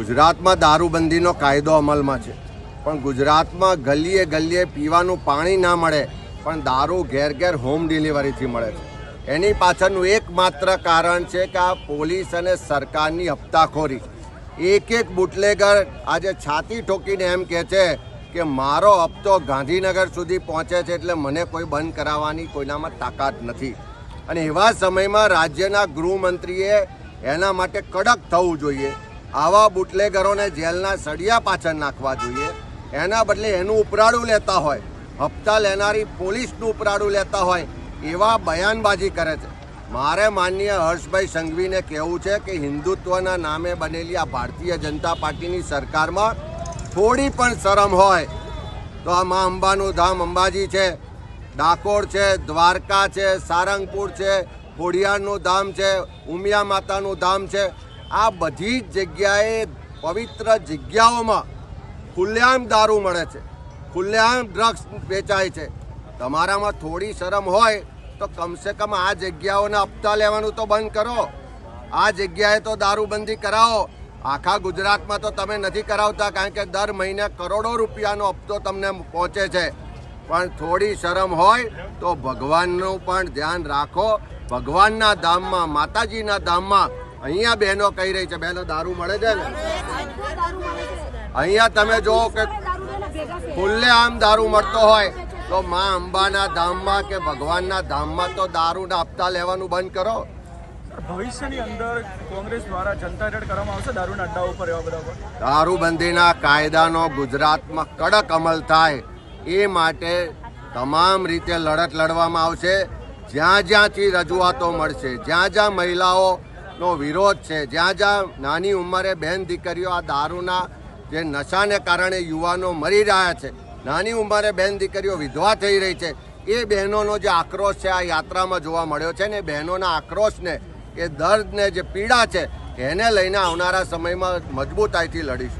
ગુજરાતમાં દારૂબંધીનો કાયદો અમલમાં છે. પણ ગુજરાતમાં ગલીએ ગલીએ પીવાનું પાણી ના મળે, પણ દારૂ ઘેર ઘેર હોમ ડિલિવરીથી મળે છે. એની પાછળનું એકમાત્ર કારણ છે કે આ પોલીસ અને સરકારની હપ્તાખોરી. એક એક બુટલેગર આજે છાતી ઠોકીને એમ કહે છે કે મારો હપ્તો ગાંધીનગર સુધી પહોંચે છે એટલે મને કોઈ બંધ કરાવવાની કોઈનામાં તાકાત નથી. અને એવા સમયમાં રાજ્યના ગૃહમંત્રીએ એના માટે કડક થવું જોઈએ. આવા બુટલેગરોને જેલના સળિયા પાછળ નાખવા જોઈએ. એના બદલે એનું ઉપરાડું લેતા હોય. હપ્તા લેનારી પોલીસનું ઉપરાડું લેતા હોય એવા બયાનબાજી કરે છે. મારે માનનીય હર્ષભાઈ સંઘવીને કહેવું છે કે હિન્દુત્વના નામે બનેલી આ ભારતીય જનતા પાર્ટીની સરકારમાં થોડી પણ શરમ હોય તો આ મા અંબાનું ધામ અંબાજી છે, ડાકોર છે, દ્વારકા છે, સારંગપુર છે, ખોડિયારનું ધામ છે, ઉમિયા માતાનું ધામ છે આ બધી જ જગ્યાએ પવિત્ર જગ્યાઓમાં ખુલ્લેઆમ દારૂ મળે છે. ખુલ્લેઆમ ડ્રગ્સ વેચાય છે. તમારામાં થોડી શરમ હોય તો કમસે કમ આ જગ્યાઓના હપ્તા લેવાનું તો બંધ કરો. આ જગ્યાએ તો દારૂબંધી કરાવો. આખા ગુજરાતમાં તો તમે નથી કરાવતા કારણ કે દર મહિને કરોડો રૂપિયાનો હપ્તો તમને પહોંચે છે. પણ થોડી શરમ હોય તો ભગવાનનું પણ ધ્યાન રાખો. ભગવાનના ધામમાં, માતાજીના ધામમાં અહીંયા બહેનો કહી રહી છે બહેનો દારૂ મળે છે ને? અહીંયા તમે જુઓ કે ખુલ્લે આમ દારૂ મળતો હોય તો મા અંબાના ધામમાં કે ભગવાનના ધામમાં તો દારૂના હપ્તા લેવાનું બંધ કરો. ભવિષ્યની અંદર કોંગ્રેસ દ્વારા જનતા રેડ કરવામાં આવશે દારૂના અડ્ડાઓ પર એવા બધા પર દારૂબંધીના કાયદાનો ગુજરાતમાં કડક અમલ થાય એ માટે તમામ રીતે લડત લડવામાં આવશે. જ્યાં જ્યાંથી રજૂઆતો મળશે જ્યાં જ્યાં મહિલાઓનો વિરોધ છે. જ્યાં જ્યાં નાની ઉંમરે બહેન દીકરીઓ આ દારૂના જે નશાને કારણે યુવાનો મરી રહ્યા છે, નાની ઉંમરે બહેન દીકરીઓ વિધવા થઈ રહી છે, એ બહેનોનો જે આક્રોશ છે આ યાત્રામાં જોવા મળ્યો છે ને એ બહેનોના આક્રોશને, એ દર્દને જે પીડા છે, એને લઈને આવનારા સમયમાં મજબૂતાઈથી લડીશું.